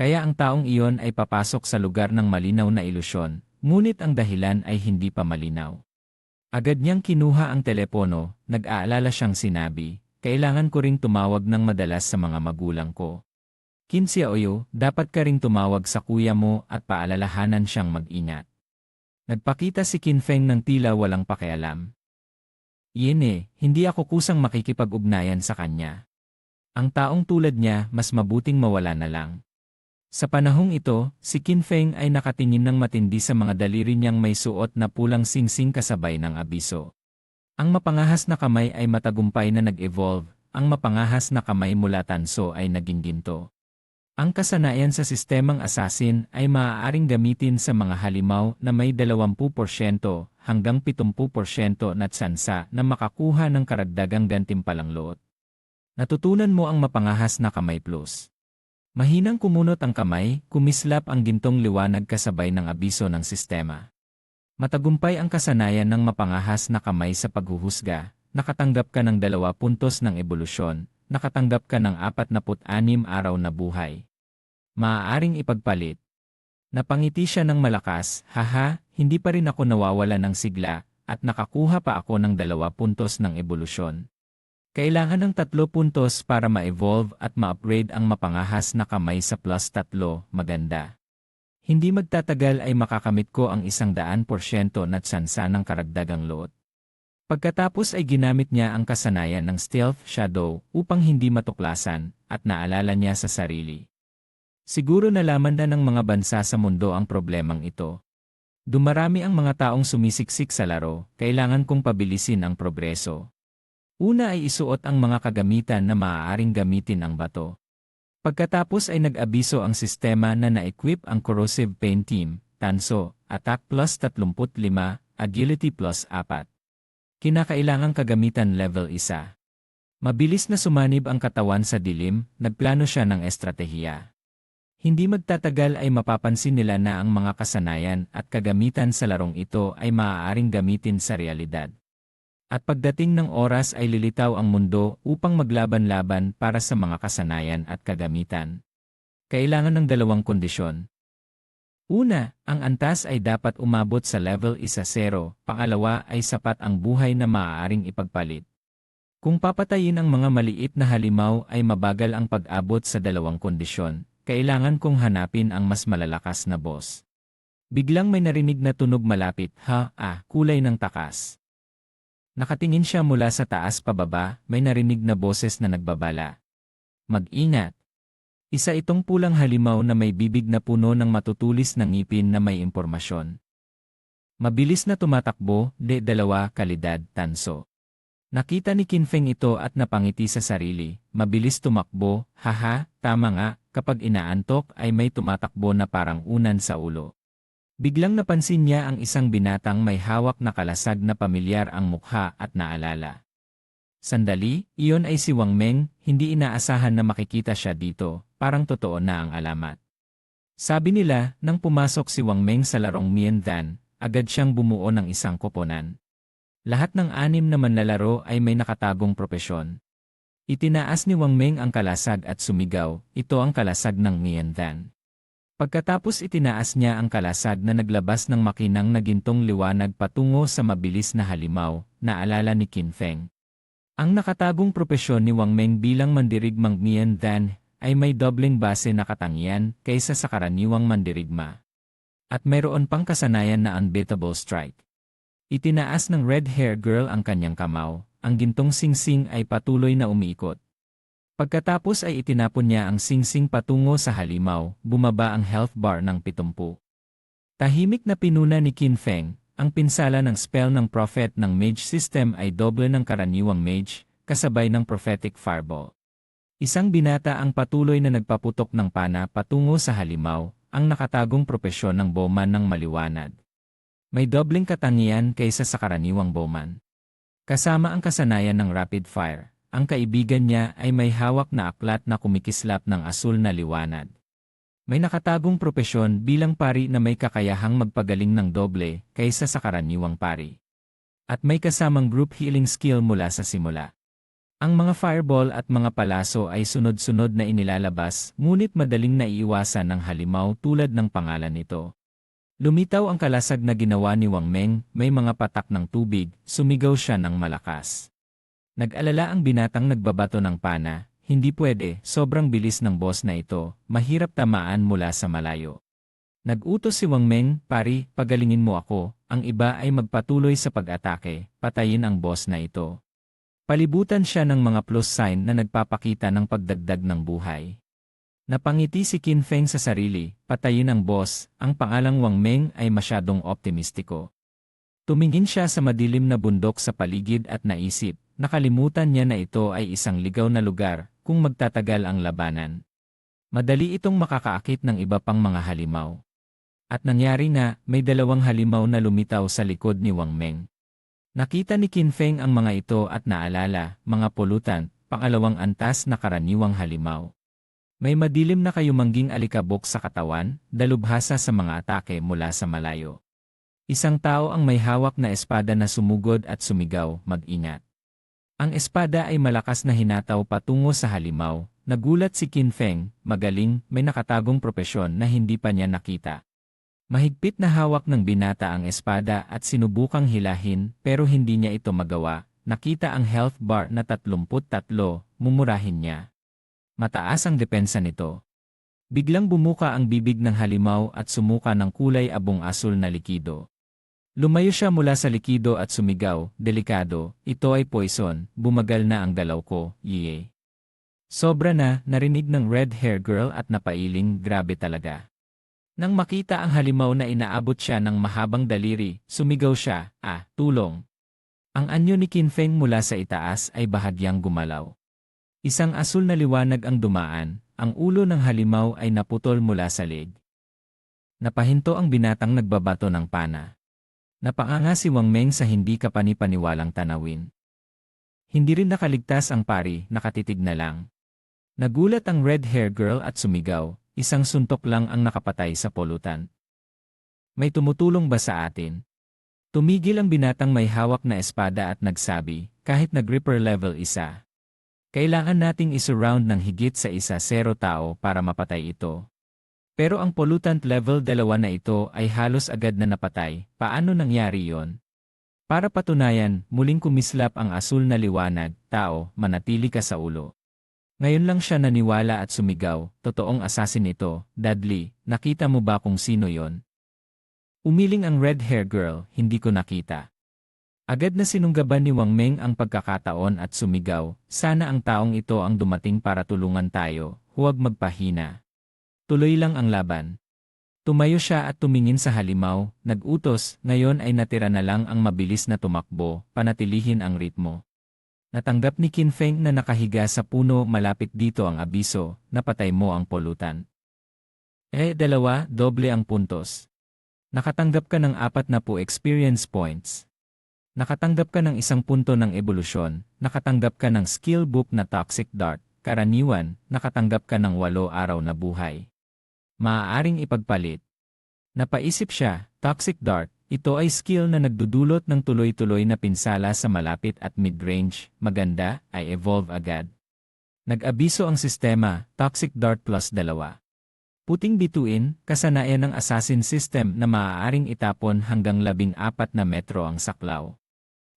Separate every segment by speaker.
Speaker 1: Kaya ang taong iyon ay papasok sa lugar ng malinaw na ilusyon, ngunit ang dahilan ay hindi pa malinaw. Agad niyang kinuha ang telepono, nag-aalala siyang sinabi, kailangan ko ring tumawag ng madalas sa mga magulang ko. Kinsya Oyo, dapat ka ring tumawag sa kuya mo at paalalahanan siyang mag-ingat. Nagpakita si Kinfeng ng tila walang pakialam. Yene, hindi ako kusang makikipag-ugnayan sa kanya. Ang taong tulad niya, mas mabuting mawala na lang. Sa panahong ito, si Kinfeng ay nakatingin ng matindi sa mga daliri niyang may suot na pulang singsing kasabay ng abiso. Ang mapangahas na kamay ay matagumpay na nag-evolve, ang mapangahas na kamay mula tanso ay naging ginto. Ang kasanayan sa sistemang assassin ay maaaring gamitin sa mga halimaw na may 20% hanggang 70% na tsansa na makakuha ng karagdagang gantimpalang loot. Natutunan mo ang mapangahas na kamay plus. Mahinang kumunot ang kamay, kumislap ang gintong liwanag kasabay ng abiso ng sistema. Matagumpay ang kasanayan ng mapangahas na kamay sa paghuhusga, nakatanggap ka ng dalawa puntos ng ebolusyon, nakatanggap ka ng 46 araw na buhay. Maaaring ipagpalit. Napangiti siya ng malakas, haha, hindi pa rin ako nawawala ng sigla, at nakakuha pa ako ng dalawa puntos ng ebolusyon. Kailangan ng tatlo puntos para ma-evolve at ma-upgrade ang mapangahas na kamay sa plus tatlo, maganda. Hindi magtatagal ay makakamit ko ang isang daan porsyento na tsansa ng karagdagang loot. Pagkatapos ay ginamit niya ang kasanayan ng stealth shadow upang hindi matuklasan at naalala niya sa sarili. Siguro nalaman na ng mga bansa sa mundo ang problemang ito. Dumarami ang mga taong sumisiksik sa laro, kailangan kong pabilisin ang progreso. Una ay isuot ang mga kagamitan na maaaring gamitin ang bato. Pagkatapos ay nag-abiso ang sistema na na-equip ang Corrosive Paint Team, Tanso, Attack plus 35, Agility plus 4. Kinakailangang kagamitan level 1. Mabilis na sumanib ang katawan sa dilim, nagplano siya ng estratehiya. Hindi magtatagal ay mapapansin nila na ang mga kasanayan at kagamitan sa larong ito ay maaaring gamitin sa realidad. At pagdating ng oras ay lilitaw ang mundo upang maglaban-laban para sa mga kasanayan at kagamitan. Kailangan ng dalawang kondisyon. Una, ang antas ay dapat umabot sa level 1-0, pangalawa ay sapat ang buhay na maaaring ipagpalit. Kung papatayin ang mga maliit na halimaw ay mabagal ang pag-abot sa dalawang kondisyon, kailangan kong hanapin ang mas malalakas na boss. Biglang may narinig na tunog malapit, ha, ah, kulay ng takas. Nakatingin siya mula sa taas pababa, may narinig na boses na nagbabala. Mag-ingat! Isa itong pulang halimaw na may bibig na puno ng matutulis na ngipin na may impormasyon. Mabilis na tumatakbo, de dalawa, kalidad, tanso. Nakita ni Kinfeng ito at napangiti sa sarili, mabilis tumakbo, haha, tama nga, kapag inaantok ay may tumatakbo na parang unan sa ulo. Biglang napansin niya ang isang binatang may hawak na kalasag na pamilyar ang mukha at naalala. Sandali, iyon ay si Wang Meng, hindi inaasahan na makikita siya dito, parang totoo na ang alamat. Sabi nila, nang pumasok si Wang Meng sa larong Mien Dan, agad siyang bumuo ng isang koponan. Lahat ng anim na manlalaro ay may nakatagong propesyon. Itinaas ni Wang Meng ang kalasag at sumigaw, ito ang kalasag ng Mien Dan. Pagkatapos itinaas niya ang kalasag na naglabas ng makinang na gintong liwanag patungo sa mabilis na halimaw, naalala ni Qin Feng. Ang nakatagong propesyon ni Wang Meng bilang mandirigmang Mian Dan ay may dobling base na katangian kaysa sa karaniwang mandirigma. At mayroon pang kasanayan na unbeatable strike. Itinaas ng red hair girl ang kanyang kamaw, ang gintong singsing ay patuloy na umiikot. Pagkatapos ay itinapon niya ang singsing patungo sa halimaw, bumaba ang health bar ng 70. Tahimik na pinuna ni Qin Feng, ang pinsala ng spell ng prophet ng mage system ay doble ng karaniwang mage, kasabay ng prophetic fireball. Isang binata ang patuloy na nagpaputok ng pana patungo sa halimaw, ang nakatagong propesyon ng bowman ng maliwanag. May dobling katangian kaysa sa karaniwang bowman. Kasama ang kasanayan ng rapid fire, ang kaibigan niya ay may hawak na aklat na kumikislap ng asul na liwanag. May nakatagong propesyon bilang pari na may kakayahang magpagaling ng doble kaysa sa karaniwang pari. At may kasamang group healing skill mula sa simula. Ang mga fireball at mga palaso ay sunod-sunod na inilalabas, ngunit madaling naiiwasan ng halimaw tulad ng pangalan nito. Lumitaw ang kalasag na ginawa ni Wang Meng, may mga patak ng tubig, sumigaw siya ng malakas. Nag-alala ang binatang nagbabato ng pana, hindi pwede, sobrang bilis ng boss na ito, mahirap tamaan mula sa malayo. Nag-utos si Wang Meng, pari, pagalingin mo ako, ang iba ay magpatuloy sa pag-atake, patayin ang boss na ito. Palibutan siya ng mga plus sign na nagpapakita ng pagdagdag ng buhay. Napangiti si Qin Feng sa sarili, patayin ang boss, ang pangalang Wang Meng ay masyadong optimistiko. Tumingin siya sa madilim na bundok sa paligid at naisip, nakalimutan niya na ito ay isang ligaw na lugar kung magtatagal ang labanan. Madali itong makakaakit ng iba pang mga halimaw. At nangyari na, may dalawang halimaw na lumitaw sa likod ni Wang Meng. Nakita ni Qin Feng ang mga ito at naalala, mga pulutan, pangalawang antas na karaniwang halimaw. May madilim na kayumangging alikabok sa katawan, dalubhasa sa mga atake mula sa malayo. Isang tao ang may hawak na espada na sumugod at sumigaw, mag-ingat. Ang espada ay malakas na hinataw patungo sa halimaw, nagulat si Qin Feng, magaling, may nakatagong propesyon na hindi pa niya nakita. Mahigpit na hawak ng binata ang espada at sinubukang hilahin pero hindi niya ito magawa. Nakita ang health bar na 33, mumurahin niya. Mataas ang depensa nito. Biglang bumuka ang bibig ng halimaw at sumuka ng kulay abong asul na likido. Lumayo siya mula sa likido at sumigaw, delikado, ito ay poison, bumagal na ang galaw ko, yee. Sobra na, narinig ng red hair girl at napailing, grabe talaga. Nang makita ang halimaw na inaabot siya ng mahabang daliri, sumigaw siya, ah, tulong. Ang anyo ni Kinfeng mula sa itaas ay bahagyang gumalaw. Isang asul na liwanag ang dumaan, ang ulo ng halimaw ay naputol mula sa leg. Napahinto ang binatang nagbabato ng pana. Napanganga si Wang Meng sa hindi kapanipaniwalang tanawin. Hindi rin nakaligtas ang pari, nakatitig na lang. Nagulat ang red hair girl at sumigaw, Isang suntok lang ang nakapatay sa polutan. May tumutulong ba sa atin? Tumigil ang binatang may hawak na espada at nagsabi, kahit nag-ripper level isa. Kailangan nating isurround ng higit sa isa zero tao para mapatay ito. Pero ang pollutant level dalawa na ito ay halos agad na napatay, paano nangyari yon? Para patunayan, muling kumislap ang asul na liwanag, tao, manatili ka sa ulo. Ngayon lang siya naniwala at sumigaw, totoong assassin ito, Dudley, nakita mo ba kung sino yon? Umiling ang red hair girl, hindi ko nakita. Agad na sinunggaban ni Wang Meng ang pagkakataon at sumigaw, sana ang taong ito ang dumating para tulungan tayo, huwag magpahina. Tuloy lang ang laban. Tumayo siya at tumingin sa halimaw, nag-utos, ngayon ay natira na lang ang mabilis na tumakbo, panatilihin ang ritmo. Natanggap ni Qin Feng na nakahiga sa puno malapit dito ang abiso, napatay mo ang polutan. Eh, dalawa, doble ang puntos. Nakatanggap ka ng apat na po experience points. Nakatanggap ka ng isang punto ng ebolusyon, nakatanggap ka ng skill book na Toxic Dart, karaniwan, nakatanggap ka ng walo araw na buhay. Maaaring ipagpalit. Napaisip siya, Toxic Dart, ito ay skill na nagdudulot ng tuloy-tuloy na pinsala sa malapit at mid-range, maganda, ay evolve agad. Nag-abiso ang sistema, Toxic Dart Plus 2. Puting bituin, kasanayan ng assassin system na maaaring itapon hanggang 14 na metro ang saklaw.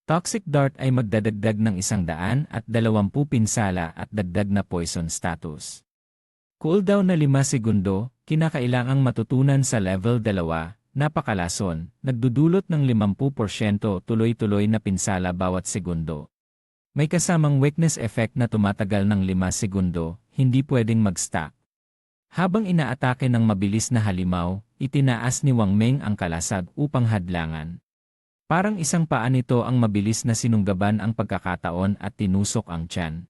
Speaker 1: Toxic Dart ay magdadagdag ng isang daan at 20 pinsala at dagdag na poison status. Cooldown na 5 segundo, kinakailangang matutunan sa level 2, Napakalason, nagdudulot ng 50% tuloy-tuloy na pinsala bawat segundo. May kasamang weakness effect na tumatagal ng 5 segundo, hindi pwedeng mag-stack. Habang inaatake ng mabilis na halimaw, itinaas ni Wang Meng ang kalasag upang hadlangan. Parang isang paa nito ang mabilis na sinunggaban ang pagkakataon at tinusok ang tiyan.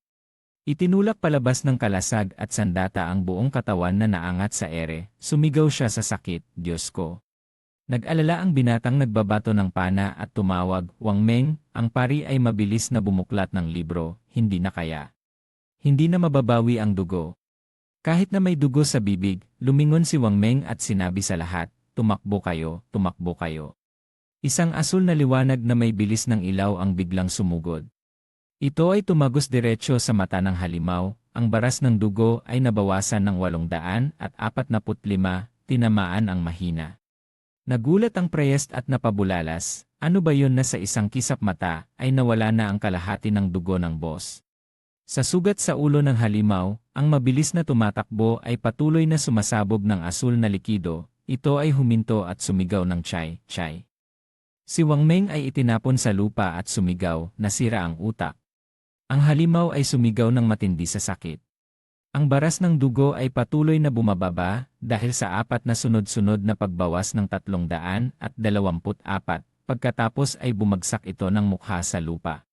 Speaker 1: Itinulak palabas ng kalasag at sandata ang buong katawan na naangat sa ere, sumigaw siya sa sakit, Diyos ko. Nag-alala ang binatang nagbabato ng pana at tumawag, Wang Meng, ang pari ay mabilis na bumuklat ng libro, hindi na kaya. Hindi na mababawi ang dugo. Kahit na may dugo sa bibig, lumingon si Wang Meng at sinabi sa lahat, tumakbo kayo, tumakbo kayo. Isang asul na liwanag na may bilis ng ilaw ang biglang sumugod. Ito ay tumagos diretsyo sa mata ng halimaw, ang baras ng dugo ay nabawasan ng 800 at 45, tinamaan ang mahina. Nagulat ang preyest at napabulalas, ano ba yun na sa isang kisap mata ay nawala na ang kalahati ng dugo ng boss. Sa sugat sa ulo ng halimaw, ang mabilis na tumatakbo ay patuloy na sumasabog ng asul na likido, ito ay huminto at sumigaw ng chay, chay. Si Wang Meng ay itinapon sa lupa at sumigaw, nasira ang utak. Ang halimaw ay sumigaw ng matindi sa sakit. Ang baras ng dugo ay patuloy na bumababa dahil sa apat na sunod-sunod na pagbawas ng 300 at 24, pagkatapos ay bumagsak ito ng mukha sa lupa.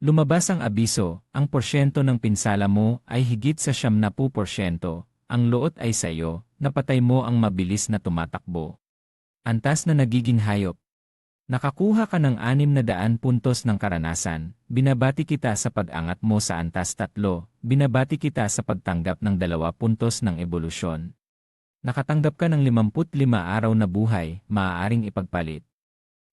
Speaker 1: Lumabas ang abiso, ang porsyento ng pinsala mo ay higit sa 70%, ang loot ay sa iyo, napatay mo ang mabilis na tumatakbo. Antas na nagiging hayop. Nakakuha ka ng 600 puntos ng karanasan, binabati kita sa pag-angat mo sa antas tatlo, binabati kita sa pagtanggap ng 2 puntos ng ebolusyon. Nakatanggap ka ng 55 araw na buhay, maaaring ipagpalit.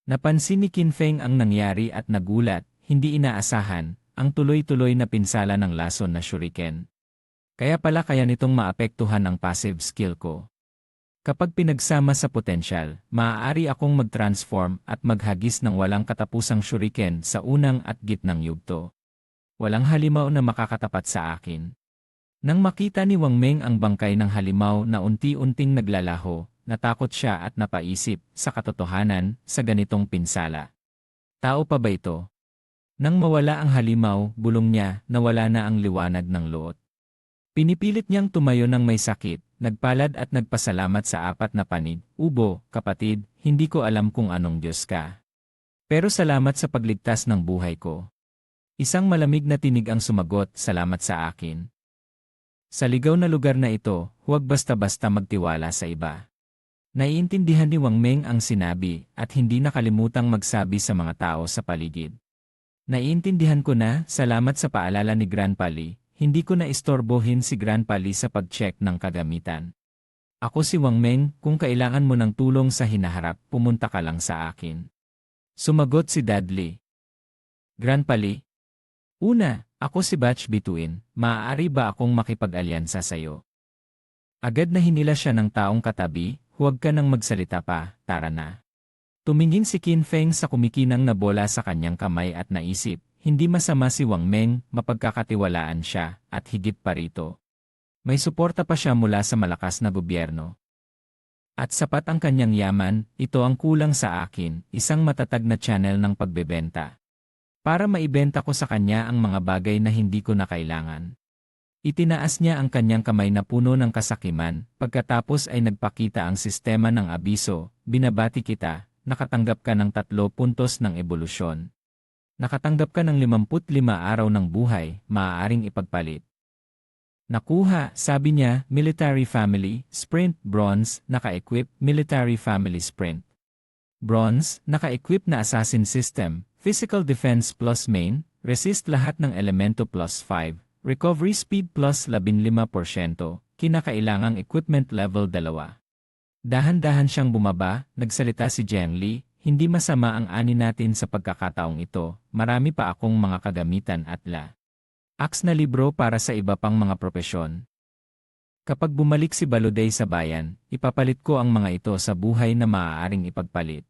Speaker 1: Napansin ni Kinfeng ang nangyari at nagulat, hindi inaasahan, ang tuloy-tuloy na pinsala ng lason na shuriken. Kaya pala kaya nitong maapektuhan ang passive skill ko. Kapag pinagsama sa potensyal, maaari akong mag-transform at maghagis ng walang katapusang shuriken sa unang at gitnang yugto. Walang halimaw na makakatapat sa akin. Nang makita ni Wang Meng ang bangkay ng halimaw na unti-unting naglalaho, natakot siya at napaisip, sa katotohanan, sa ganitong pinsala. Tao pa ba ito? Nang mawala ang halimaw, bulong niya, nawala na ang liwanag ng loot. Pinipilit niyang tumayo ng may sakit, nagpalad at nagpasalamat sa apat na panig, Ubo, kapatid, hindi ko alam kung anong Diyos ka. Pero salamat sa pagligtas ng buhay ko. Isang malamig na tinig ang sumagot, salamat sa akin. Sa ligaw na lugar na ito, huwag basta-basta magtiwala sa iba. Naiintindihan ni Wang Meng ang sinabi at hindi nakalimutang magsabi sa mga tao sa paligid. Naiintindihan ko na, salamat sa paalala ni Grandpa Lee, hindi ko na istorbohin si Grandpa Lee sa pag-check ng kagamitan. Ako si Wang Meng, kung kailangan mo ng tulong sa hinaharap, pumunta ka lang sa akin. Sumagot si Dudley. Grandpa Lee? Una, ako si Batch Bituin, maaari ba akong makipag-alyansa sa'yo? Agad na hinila siya ng taong katabi, huwag ka nang magsalita pa, tara na. Tumingin si Qin Feng sa kumikinang na bola sa kanyang kamay at naisip, hindi masama si Wang Meng, mapagkakatiwalaan siya, at higit pa rito. May suporta pa siya mula sa malakas na gobyerno. At sapat ang kanyang yaman, ito ang kulang sa akin, isang matatag na channel ng pagbebenta. Para maibenta ko sa kanya ang mga bagay na hindi ko na kailangan. Itinaas niya ang kanyang kamay na puno ng kasakiman, pagkatapos ay nagpakita ang sistema ng abiso, binabati kita, nakatanggap ka ng tatlo puntos ng ebolusyon. Nakatanggap ka ng 55 araw ng buhay, maaaring ipagpalit. Nakuha, sabi niya, Military Family, Sprint, Bronze, naka-equip, Military Family Sprint. Bronze, naka-equip na Assassin System, Physical Defense plus Main, Resist lahat ng elemento plus 5, Recovery Speed plus 15%, kinakailangang Equipment Level 2. Dahan-dahan siyang bumaba, nagsalita si Jen Lee, hindi masama ang ani natin sa pagkakataong ito, marami pa akong mga kagamitan at la. Aks na libro para sa iba pang mga propesyon. Kapag bumalik si Baluday sa bayan, ipapalit ko ang mga ito sa buhay na maaaring ipagpalit.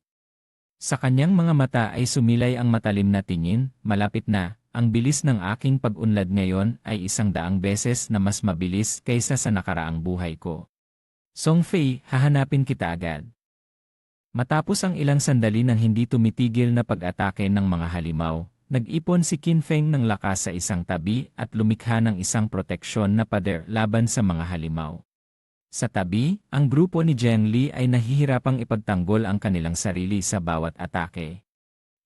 Speaker 1: Sa kanyang mga mata ay sumilay ang matalim na tingin, malapit na, ang bilis ng aking pag-unlad ngayon ay isang daang beses na mas mabilis kaysa sa nakaraang buhay ko. Song Fei, hahanapin kita agad. Matapos ang ilang sandali ng hindi tumitigil na pag-atake ng mga halimaw, nag-ipon si Qin Feng ng lakas sa isang tabi at lumikha ng isang proteksyon na pader laban sa mga halimaw. Sa tabi, ang grupo ni Zheng Li ay nahihirapang ipagtanggol ang kanilang sarili sa bawat atake.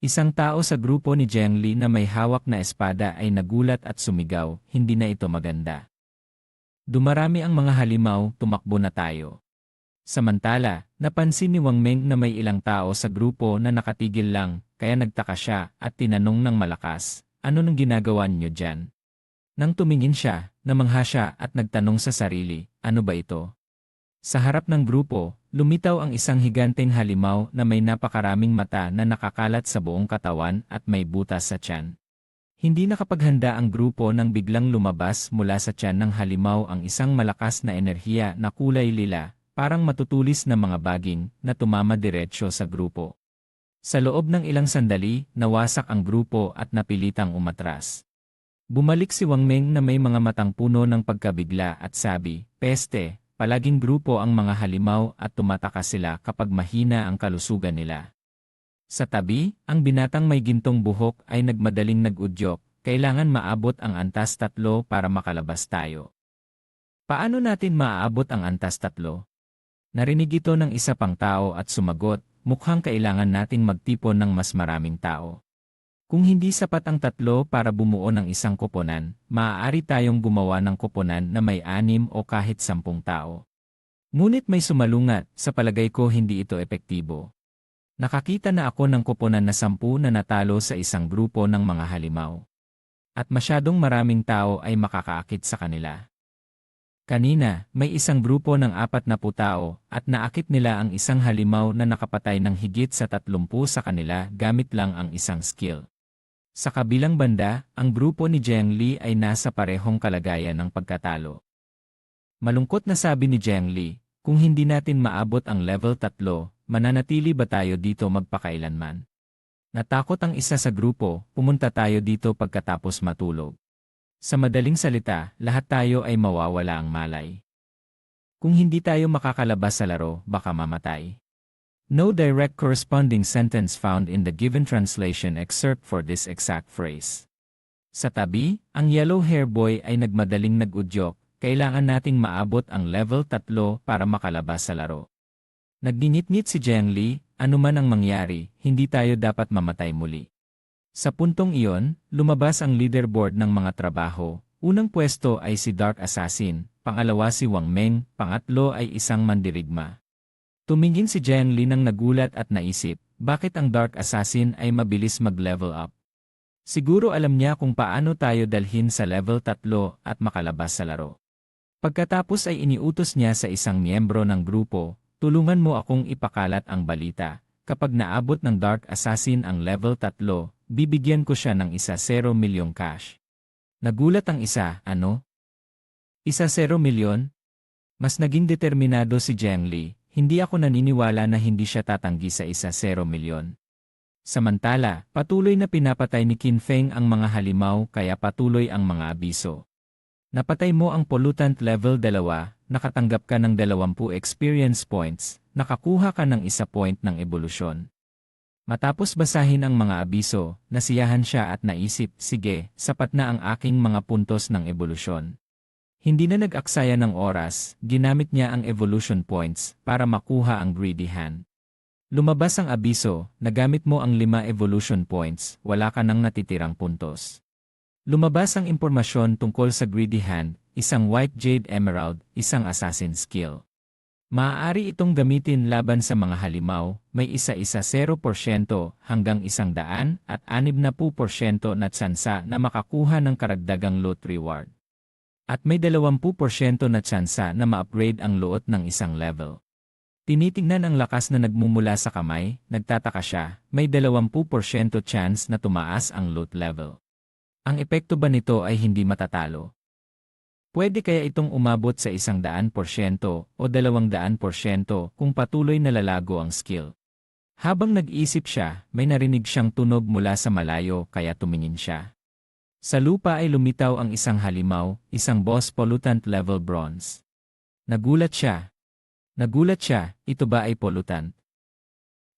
Speaker 1: Isang tao sa grupo ni Zheng Li na may hawak na espada ay nagulat at sumigaw, hindi na ito maganda. Dumarami ang mga halimaw, tumakbo na tayo. Samantala, napansin ni Wang Meng na may ilang tao sa grupo na nakatigil lang, kaya nagtaka siya at tinanong ng malakas, ano nang ginagawa niyo dyan? Nang tumingin siya, namangha siya at nagtanong sa sarili, ano ba ito? Sa harap ng grupo, lumitaw ang isang higanteng halimaw na may napakaraming mata na nakakalat sa buong katawan at may butas sa tiyan. Hindi nakapaghanda ang grupo nang biglang lumabas mula sa tiyan ng halimaw ang isang malakas na enerhiya na kulay lila, parang matutulis na mga baging na tumama diretsyo sa grupo. Sa loob ng ilang sandali, nawasak ang grupo at napilitang umatras. Bumalik si Wang Meng na may mga matang puno ng pagkabigla at sabi, Peste, palaging grupo ang mga halimaw at tumataka sila kapag mahina ang kalusugan nila. Sa tabi, ang binatang may gintong buhok ay nagmadaling nag-udyok, kailangan maabot ang antas tatlo para makalabas tayo. Paano natin maaabot ang antas tatlo? Narinig ito ng isa pang tao at sumagot, mukhang kailangan nating magtipon ng mas maraming tao. Kung hindi sapat ang tatlo para bumuo ng isang koponan, maaari tayong gumawa ng koponan na may anim o kahit sampung tao. Ngunit may sumalungat, sa palagay ko hindi ito epektibo. Nakakita na ako ng koponan na sampu na natalo sa isang grupo ng mga halimaw. At masyadong maraming tao ay makakaakit sa kanila. Kanina, may isang grupo ng apat na tao at naakit nila ang isang halimaw na nakapatay ng higit sa tatlumpu sa kanila gamit lang ang isang skill. Sa kabilang banda, ang grupo ni Jiang Li ay nasa parehong kalagayan ng pagkatalo. Malungkot na sabi ni Jiang Li, kung hindi natin maabot ang level 3, mananatili ba tayo dito magpakailanman? Natakot ang isa sa grupo, pumunta tayo dito pagkatapos matulog. Sa madaling salita, lahat tayo ay mawawala ang malay. Kung hindi tayo makakalabas sa laro, baka mamatay. No direct corresponding sentence found in the given translation excerpt for this exact phrase. Sa tabi, ang yellow hair boy ay nagmadaling nag-udyok, kailangan nating maabot ang level 3 para makalabas sa laro. Nagdinit-nit si Jiang Li, anuman ang mangyari, hindi tayo dapat mamatay muli. Sa puntong iyon, lumabas ang leaderboard ng mga trabaho. Unang pwesto ay si Dark Assassin, pangalawa si Wang Meng, pangatlo ay isang mandirigma. Tumingin si Jiang Li nang nagulat at naisip, bakit ang Dark Assassin ay mabilis mag-level up? Siguro alam niya kung paano tayo dalhin sa level 3 at makalabas sa laro. Pagkatapos ay iniutos niya sa isang miyembro ng grupo, tulungan mo akong ipakalat ang balita. Kapag naabot ng Dark Assassin ang level 3, bibigyan ko siya ng isa 0 milyong cash. Nagulat ang isa, ano? Isa 0 milyon? Mas naging determinado si Jiang Li, hindi ako naniniwala na hindi siya tatanggi sa isa 0 milyon. Samantala, patuloy na pinapatay ni Qin Feng ang mga halimaw kaya patuloy ang mga abiso. Napatay mo ang pollutant level 2, nakatanggap ka ng 20 experience points, nakakuha ka ng isa point ng ebolusyon. Matapos basahin ang mga abiso, nasiyahan siya at naisip, sige, sapat na ang aking mga puntos ng evolusyon. Hindi na nag-aksaya ng oras, ginamit niya ang evolution points para makuha ang greedy hand. Lumabas ang abiso, nagamit mo ang lima evolution points, wala ka nang natitirang puntos. Lumabas ang impormasyon tungkol sa greedy hand, isang white jade emerald, isang assassin skill. Maaari itong gamitin laban sa mga halimaw, may isa-isa 0% hanggang 100 at 60% na tsansa na makakuha ng karagdagang loot reward. At may 20% na tsansa na ma-upgrade ang loot ng isang level. Tinitingnan ang lakas na nagmumula sa kamay, nagtataka siya, may 20% chance na tumaas ang loot level. Ang epekto ba nito ay hindi matatalo? Pwede kaya itong umabot sa isang daan porsyento o dalawang daan porsyento kung patuloy na lalago ang skill. Habang nag-isip siya, may narinig siyang tunog mula sa malayo kaya tumingin siya. Sa lupa ay lumitaw ang isang halimaw, isang boss pollutant level bronze. Nagulat siya. Nagulat siya, ito ba ay pollutant?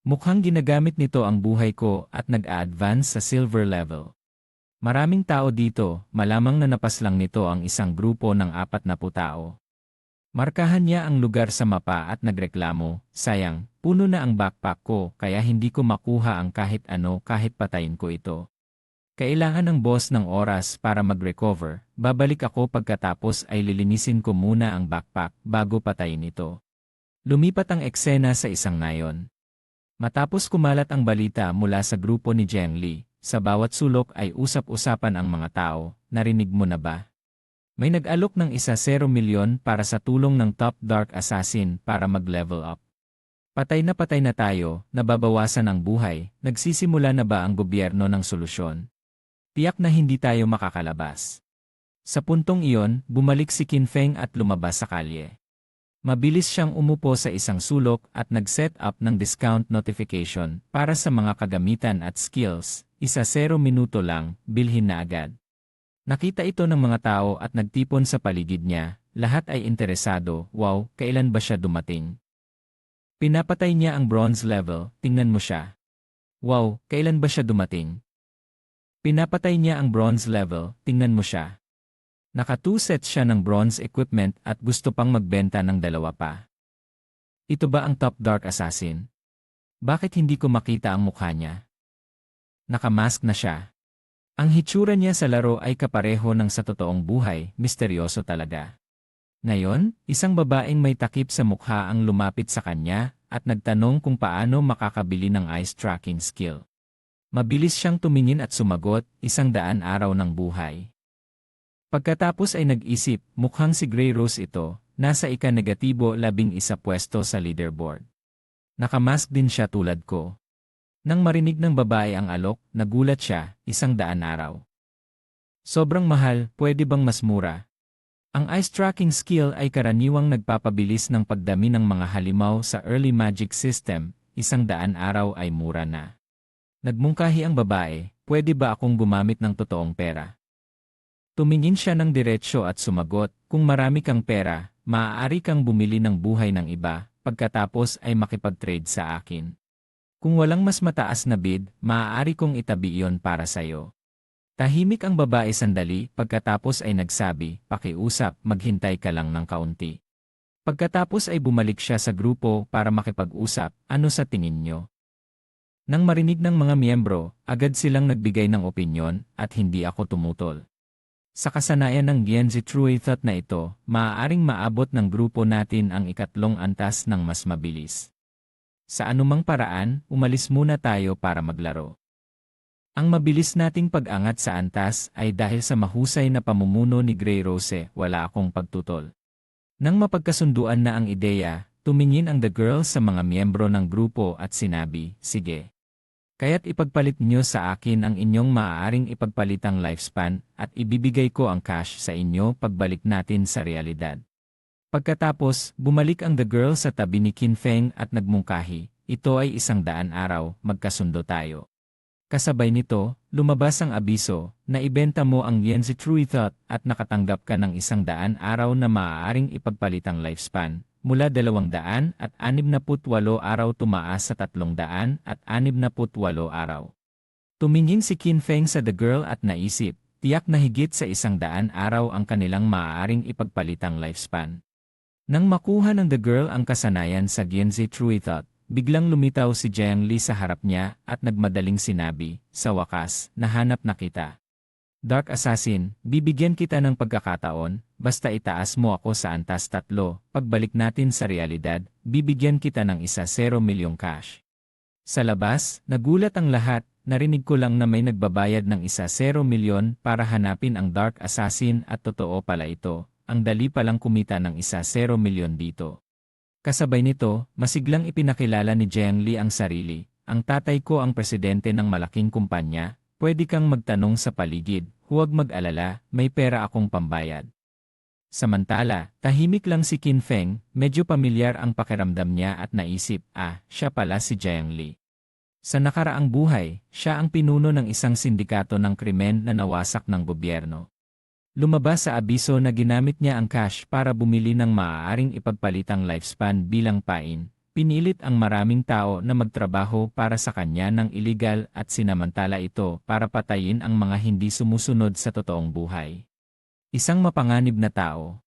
Speaker 1: Mukhang ginagamit nito ang buhay ko at nag-a-advance sa silver level. Maraming tao dito, malamang na napaslang nito ang isang grupo ng apat na tao. Markahan niya ang lugar sa mapa at nagreklamo, sayang, puno na ang backpack ko kaya hindi ko makuha ang kahit ano kahit patayin ko ito. Kailangan ng boss ng oras para mag-recover, babalik ako pagkatapos ay lilinisin ko muna ang backpack bago patayin ito. Lumipat ang eksena sa isang nayon. Matapos kumalat ang balita mula sa grupo ni Jiang Li, sa bawat sulok ay usap-usapan ang mga tao, narinig mo na ba? May nag-alok ng isa 0 milyon para sa tulong ng Top Dark Assassin para mag-level up. Patay na patay na tayo, nababawasan ang buhay, nagsisimula na ba ang gobyerno ng solusyon? Tiyak na hindi tayo makakalabas. Sa puntong iyon, bumalik si Qin Feng at lumabas sa kalye. Mabilis siyang umupo sa isang sulok at nag-set up ng discount notification para sa mga kagamitan at skills, isa zero minuto lang, bilhin na agad. Nakita ito ng mga tao at nagtipon sa paligid niya, lahat ay interesado, wow, kailan ba siya dumating? Pinapatay niya ang bronze level, tingnan mo siya. Wow, kailan ba siya dumating? Pinapatay niya ang bronze level, tingnan mo siya. Naka 2 sets siya ng bronze equipment at gusto pang magbenta ng dalawa pa. Ito ba ang top dark assassin? Bakit hindi ko makita ang mukha niya? Nakamask na siya. Ang hitsura niya sa laro ay kapareho ng sa totoong buhay, misteryoso talaga. Ngayon, isang babaeng may takip sa mukha ang lumapit sa kanya at nagtanong kung paano makakabili ng eyes tracking skill. Mabilis siyang tumingin at sumagot, isang daan araw ng buhay. Pagkatapos ay nag-isip, mukhang si Grey Rose ito, nasa ika-negatibo labing isa pwesto sa leaderboard. Nakamask din siya tulad ko. Nang marinig ng babae ang alok, nagulat siya, isang daan araw. Sobrang mahal, pwede bang mas mura? Ang ice tracking skill ay karaniwang nagpapabilis ng pagdami ng mga halimaw sa early magic system, isang daan araw ay mura na. Nagmungkahi ang babae, pwede ba akong gumamit ng totoong pera? Tumingin siya ng diretsyo at sumagot, kung marami kang pera, maaari kang bumili ng buhay ng iba, pagkatapos ay makipag-trade sa akin. Kung walang mas mataas na bid, maaari kong itabi iyon para sayo. Tahimik ang babae sandali, pagkatapos ay nagsabi, pakiusap, maghintay ka lang ng kaunti. Pagkatapos ay bumalik siya sa grupo para makipag-usap, ano sa tingin nyo? Nang marinig ng mga miyembro, agad silang nagbigay ng opinyon at hindi ako tumutol. Sa kasanayan ng Genzi True Thought na ito, maaaring maabot ng grupo natin ang ikatlong antas ng mas mabilis. Sa anumang paraan, umalis muna tayo para maglaro. Ang mabilis nating pag-angat sa antas ay dahil sa mahusay na pamumuno ni Grey Rose, wala akong pagtutol. Nang mapagkasunduan na ang ideya, tumingin ang The Girl sa mga miyembro ng grupo at sinabi, sige. Kaya't ipagpalit niyo sa akin ang inyong maaaring ipagpalitang lifespan at ibibigay ko ang cash sa inyo pagbalik natin sa realidad. Pagkatapos, bumalik ang the girl sa tabi ni Qin Feng at nagmungkahi, ito ay isang daan araw, magkasundo tayo. Kasabay nito, lumabas ang abiso, na ibenta mo ang Yenzi True Thought at nakatanggap ka ng isang daan araw na maaaring ipagpalitang lifespan, mula 200 at 68 araw tumaas sa 300 at 68 araw. Tumingin si Qin Feng sa The Girl at naisip, tiyak na higit sa isang daan araw ang kanilang maaaring ipagpalitang lifespan. Nang makuha ng The Girl ang kasanayan sa Genzi True Thought, biglang lumitaw si Jiang Li sa harap niya at nagmadaling sinabi, sa wakas, nahanap na kita. Dark Assassin, bibigyan kita ng pagkakataon, basta itaas mo ako sa antas tatlo, pagbalik natin sa realidad, bibigyan kita ng isa 0 milyong cash. Sa labas, nagulat ang lahat, narinig ko lang na may nagbabayad ng isa 0 milyon para hanapin ang Dark Assassin at totoo pala ito, ang dali palang kumita ng isa 0 milyon dito. Kasabay nito, masiglang ipinakilala ni Jiang Li ang sarili, ang tatay ko ang presidente ng malaking kumpanya, pwede kang magtanong sa paligid, Huwag mag-alala, may pera akong pambayad. Samantala, tahimik lang si Qin Feng, medyo pamilyar ang pakiramdam niya at naisip, ah, siya pala si Jiang Li. Sa nakaraang buhay, siya ang pinuno ng isang sindikato ng krimen na nawasak ng gobyerno. Lumabas sa abiso na ginamit niya ang cash para bumili ng maaaring ipagpalitang lifespan bilang pain, Pinilit ang maraming tao na magtrabaho para sa kanya ng iligal at sinamantala ito para patayin ang mga hindi sumusunod sa totoong buhay. Isang mapanganib na tao.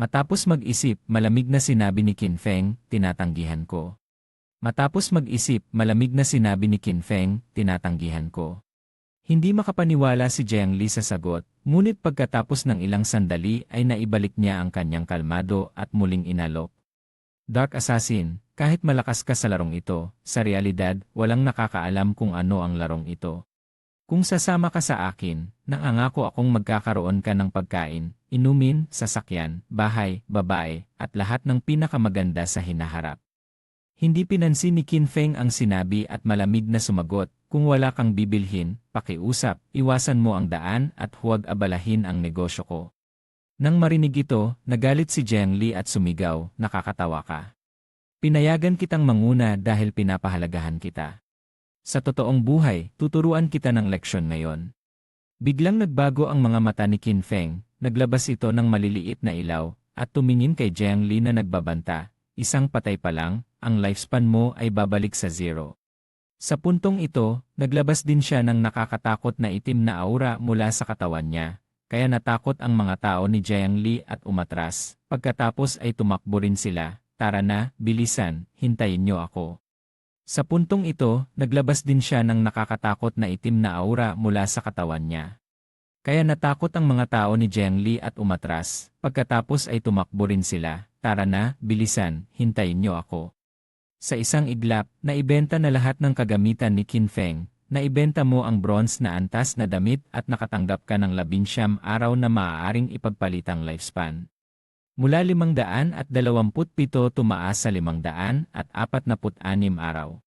Speaker 1: Matapos mag-isip, malamig na sinabi ni Qin Feng, tinatanggihan ko. Matapos mag-isip, malamig na sinabi ni Qin Feng, tinatanggihan ko. Hindi makapaniwala si Jiang Li sa sagot, ngunit pagkatapos ng ilang sandali ay naibalik niya ang kanyang kalmado at muling inalok. Dark Assassin, kahit malakas ka sa larong ito, sa realidad, walang nakakaalam kung ano ang larong ito. Kung sasama ka sa akin, nangangako akong magkakaroon ka ng pagkain, inumin, sasakyan, bahay, babae, at lahat ng pinakamaganda sa hinaharap. Hindi pinansin ni Qin Feng ang sinabi at malamig na sumagot, kung wala kang bibilhin, pakiusap, iwasan mo ang daan at huwag abalahin ang negosyo ko. Nang marinig ito, nagalit si Jiang Li at sumigaw, nakakatawa ka. Pinayagan kitang manguna dahil pinapahalagahan kita. Sa totoong buhay, tuturuan kita ng leksyon ngayon. Biglang nagbago ang mga mata ni Qin Feng, naglabas ito ng maliliit na ilaw, at tumingin kay Jiang Li na nagbabanta, isang patay pa lang, ang lifespan mo ay babalik sa zero. Sa puntong ito, naglabas din siya ng nakakatakot na itim na aura mula sa katawan niya, kaya natakot ang mga tao ni Jiang Li at umatras, pagkatapos ay tumakbo rin sila, tara na, bilisan, hintayin niyo ako. Sa puntong ito, naglabas din siya ng nakakatakot na itim na aura mula sa katawan niya. Kaya natakot ang mga tao ni Jiang Li at umatras, pagkatapos ay tumakbo rin sila, tara na, bilisan, hintayin niyo ako. Sa isang iglap, naibenta na lahat ng kagamitan ni Qin Feng, naibenta mo ang bronze na antas na damit at nakatanggap ka ng labinsyam araw na maaaring ipagpalitang lifespan. Mula 500 at 27 tumaas sa 500 at 46 araw.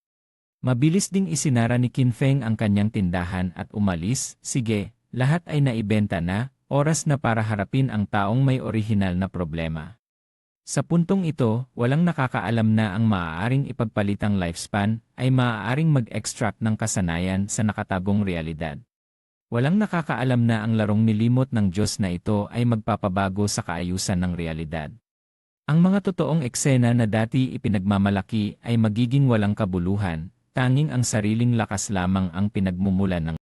Speaker 1: Mabilis ding isinara ni Qin Feng ang kanyang tindahan at umalis, sige, lahat ay naibenta na, oras na para harapin ang taong may orihinal na problema. Sa puntong ito, walang nakakaalam na ang maaaring ipagpalitang lifespan ay maaaring mag-extract ng kasanayan sa nakatagong realidad. Walang nakakaalam na ang larong nilimot ng Diyos na ito ay magpapabago sa kaayusan ng realidad. Ang mga totoong eksena na dati ipinagmamalaki ay magiging walang kabuluhan, tanging ang sariling lakas lamang ang pinagmumulan ng